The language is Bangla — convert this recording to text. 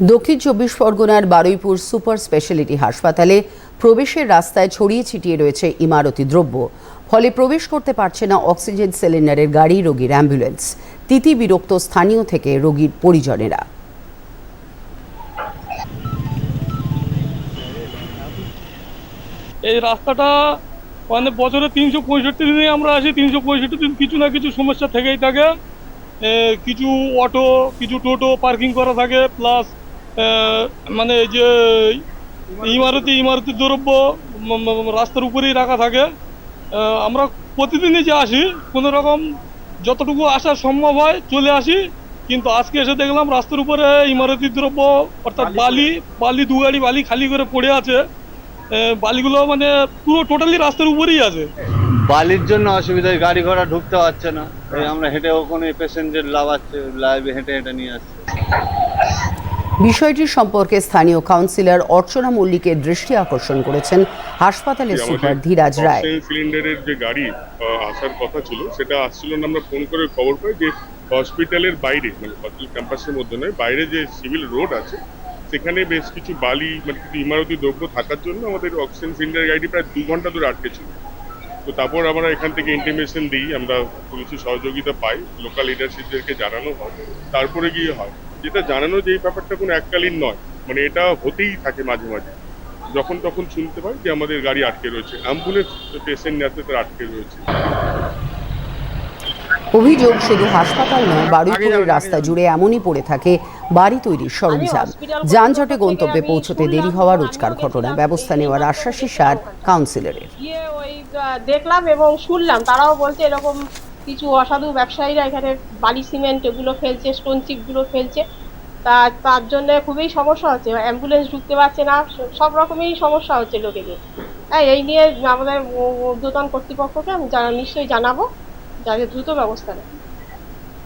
দক্ষিণ চব্বিশ পরগনার বারুইপুর সুপার স্পেশালিটি হাসপাতালে প্রবেশের রাস্তায় ছড়িয়ে ছিটিয়ে রয়েছে ইমারতি দ্রব্য। ফলে প্রবেশ করতে পারছে না অক্সিজেন সিলিন্ডারের গাড়ি, রোগীর অ্যাম্বুলেন্স। তিতি বিরক্ত স্থানীয় থেকে রোগীর পরিজনেরা। এই রাস্তাটা মানে বছরে তিনশো পঁয়ষট্টি দিনে আমরা আসি, তিনশো পঁয়ষট্টি দিন কিছু না কিছু সমস্যা থেকেই থাকে। কিছু অটো, কিছু টোটো পার্কিং করা থাকে, প্লাস মানে এই যে ইমারতি ইমারতি দ্রব্য রাস্তার উপরেই রাখা থাকে। আমরা প্রতিদিনই যে আসি কোনো রকম যতটুকু আসা সম্ভব হয় চলে আসি। কিন্তু আজকে এসে দেখলাম রাস্তার উপরে ইমারতি দ্রব্য অর্থাৎ বালি বালি দু গাড়ি বালি খালি করে পড়ে আছে। বালিগুলো মানে পুরো টোটালি রাস্তার উপরেই আছে। বালির জন্য অসুবিধা গাড়ি ঘোড়া ঢুকতে পারছে না। আমরা হেঁটে ওখানে পেশেন্টের লাভাচ্ছে লাইভে হেঁটে হেঁটে নিয়ে আসছে। বিষয়টি সম্পর্কে স্থানীয় কাউন্সিলর অর্চনা মল্লিকের দৃষ্টি আকর্ষণ করেছেন হাসপাতালের সুপার ধীরাজ রায়। সিলিন্ডারের যে গাড়ি আসার কথা ছিল সেটা আসছিল না আমরা ফোন করে খবর পাই যে হসপিটালের বাইরে মানে হসপিটাল ক্যাম্পাসের মধ্যে নয় বাইরে যে সিভিল রোড আছে সেখানে বেশ কিছু বালি মানে কিছু ইমারতি দ্রব্য থাকার জন্য আমাদের অক্সিজেন সিলিন্ডার গাড়িটি প্রায় দু ঘণ্টা ধরে আটকে ছিল। তো তারপর আমরা এখান থেকে ইন্টিমেশন দিই আমরা পুলিশের সহযোগিতা পাই লোকাল লিডারশিপদেরকে জানানো হয়। তারপরে গিয়ে হয়। যেটা জানানো যে এই ব্যাপারটা কোনো এককালীন নয় মানে এটা হতেই থাকে মাঝে মাঝে। যখন তখন শুনতে পাই যে আমাদের গাড়ি আটকে রয়েছে অ্যাম্বুলেন্স পেশেন্ট যাতে তারা আটকে রয়েছে। অভিযোগ শুধু হাসপাতাল নয় বারুইপুরের রাস্তা জুড়ে এমনই পড়ে থাকে বাড়ি তৈরির সরঞ্জাম। যানজটে গন্তব্যে পৌঁছতে দেরি হওয়া রোজকার ঘটনা। ব্যবস্থা নেওয়ার আশ্বাসী সার কাউন্সিলরের। দেখলাম এবং শুনলাম তারাও বলছে এরকম কিছু অসাধু ব্যবসায়ীরা এখানে বালি, সিমেন্ট এগুলো ফেলছে স্টোন চিপগুলো ফেলছে। তা, তার জন্য খুবই সমস্যা হচ্ছে। অ্যাম্বুলেন্স ঢুকতে পারছে না, সব রকমেরই সমস্যা হচ্ছে লোকেদের। হ্যাঁ এই নিয়ে আমাদের উ- ঊর্ধ্বতন কর্তৃপক্ষকে আমি নিশ্চয়ই জানাব, যাতে দ্রুত ব্যবস্থা নেয়।